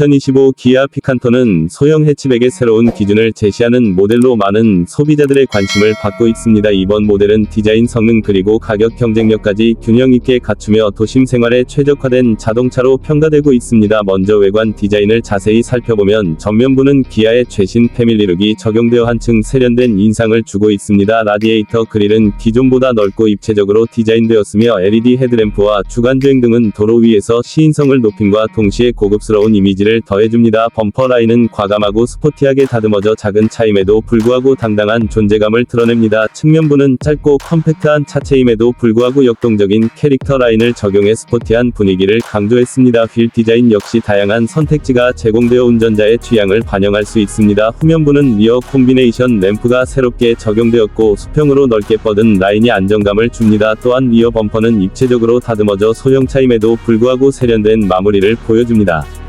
2025 기아 피칸토는 소형 해치백의 새로운 기준을 제시하는 모델로 많은 소비자들의 관심을 받고 있습니다. 이번 모델은 디자인 성능 그리고 가격 경쟁력까지 균형 있게 갖추며 도심 생활에 최적화된 자동차로 평가되고 있습니다. 먼저 외관 디자인을 자세히 살펴보면 전면부는 기아의 최신 패밀리룩이 적용되어 한층 세련된 인상을 주고 있습니다. 라디에이터 그릴은 기존보다 넓고 입체적으로 디자인되었으며 LED 헤드램프와 주간주행 등은 도로 위에서 시인성을 높임과 동시에 고급스러운 이미지를 더해줍니다. 범퍼 라인은 과감하고 스포티하게 다듬어져 작은 차임에도 불구하고 당당한 존재감을 드러냅니다. 측면부는 짧고 컴팩트한 차체임에도 불구하고 역동적인 캐릭터 라인을 적용해 스포티한 분위기를 강조했습니다. 휠 디자인 역시 다양한 선택지가 제공되어 운전자의 취향을 반영할 수 있습니다. 후면부는 리어 콤비네이션 램프가 새롭게 적용되었고 수평으로 넓게 뻗은 라인이 안정감을 줍니다. 또한 리어 범퍼는 입체적으로 다듬어져 소형차임에도 불구하고 세련된 마무리를 보여줍니다.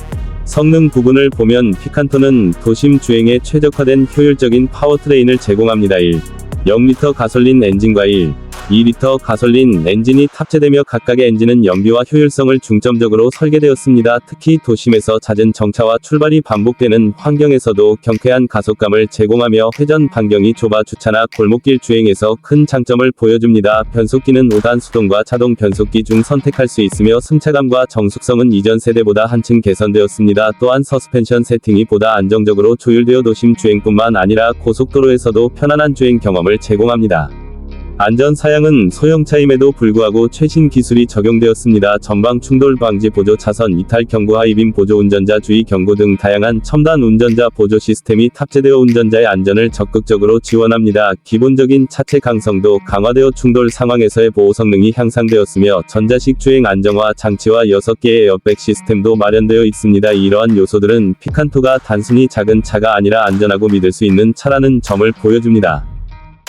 성능 부분을 보면 피칸토는 도심 주행에 최적화된 효율적인 파워트레인을 제공합니다. 1. 0리터 가솔린 엔진과 1. 2리터 가솔린 엔진이 탑재되며 각각의 엔진은 연비와 효율성을 중점적으로 설계되었습니다. 특히 도심에서 잦은 정차와 출발이 반복되는 환경에서도 경쾌한 가속감을 제공하며 회전 반경이 좁아 주차나 골목길 주행에서 큰 장점을 보여줍니다. 변속기는 5단 수동과 자동 변속기 중 선택할 수 있으며 승차감과 정숙성은 이전 세대보다 한층 개선되었습니다. 또한 서스펜션 세팅이 보다 안정적으로 조율되어 도심 주행뿐만 아니라 고속도로에서도 편안한 주행 경험을 제공합니다. 안전 사양은 소형차임에도 불구하고 최신 기술이 적용되었습니다. 전방 충돌 방지 보조 차선 이탈 경고 하이빔 보조 운전자 주의 경고 등 다양한 첨단 운전자 보조 시스템이 탑재되어 운전자의 안전을 적극적으로 지원합니다. 기본적인 차체 강성도 강화되어 충돌 상황에서의 보호 성능이 향상되었으며 전자식 주행 안정화 장치와 6개의 에어백 시스템도 마련되어 있습니다. 이러한 요소들은 피칸토가 단순히 작은 차가 아니라 안전하고 믿을 수 있는 차라는 점을 보여줍니다.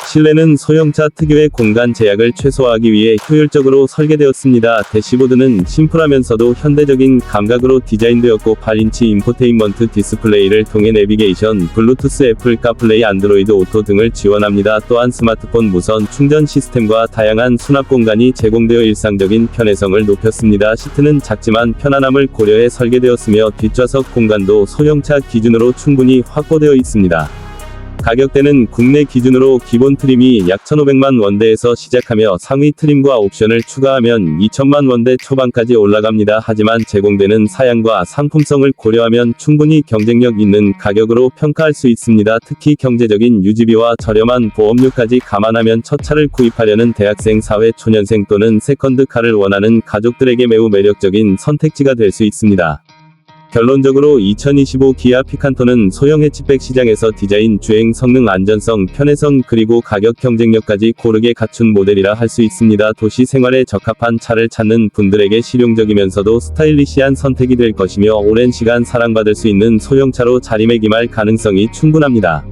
실내는 소형차 특유의 공간 제약을 최소화하기 위해 효율적으로 설계되었습니다. 대시보드는 심플하면서도 현대적인 감각으로 디자인되었고 8인치 인포테인먼트 디스플레이를 통해 내비게이션, 블루투스 애플 카플레이 안드로이드 오토 등을 지원합니다. 또한 스마트폰 무선 충전 시스템과 다양한 수납 공간이 제공되어 일상적인 편의성을 높였습니다. 시트는 작지만 편안함을 고려해 설계되었으며 뒷좌석 공간도 소형차 기준으로 충분히 확보되어 있습니다. 가격대는 국내 기준으로 기본 트림이 약 1,500만 원대에서 시작하며 상위 트림과 옵션을 추가하면 2천만 원대 초반까지 올라갑니다. 하지만 제공되는 사양과 상품성을 고려하면 충분히 경쟁력 있는 가격으로 평가할 수 있습니다. 특히 경제적인 유지비와 저렴한 보험료까지 감안하면 첫 차를 구입하려는 대학생, 사회 초년생 또는 세컨드카를 원하는 가족들에게 매우 매력적인 선택지가 될 수 있습니다. 결론적으로 2025 기아 피칸토는 소형 해치백 시장에서 디자인, 주행, 성능, 안전성, 편의성 그리고 가격 경쟁력까지 고르게 갖춘 모델이라 할 수 있습니다. 도시 생활에 적합한 차를 찾는 분들에게 실용적이면서도 스타일리시한 선택이 될 것이며 오랜 시간 사랑받을 수 있는 소형차로 자리매김할 가능성이 충분합니다.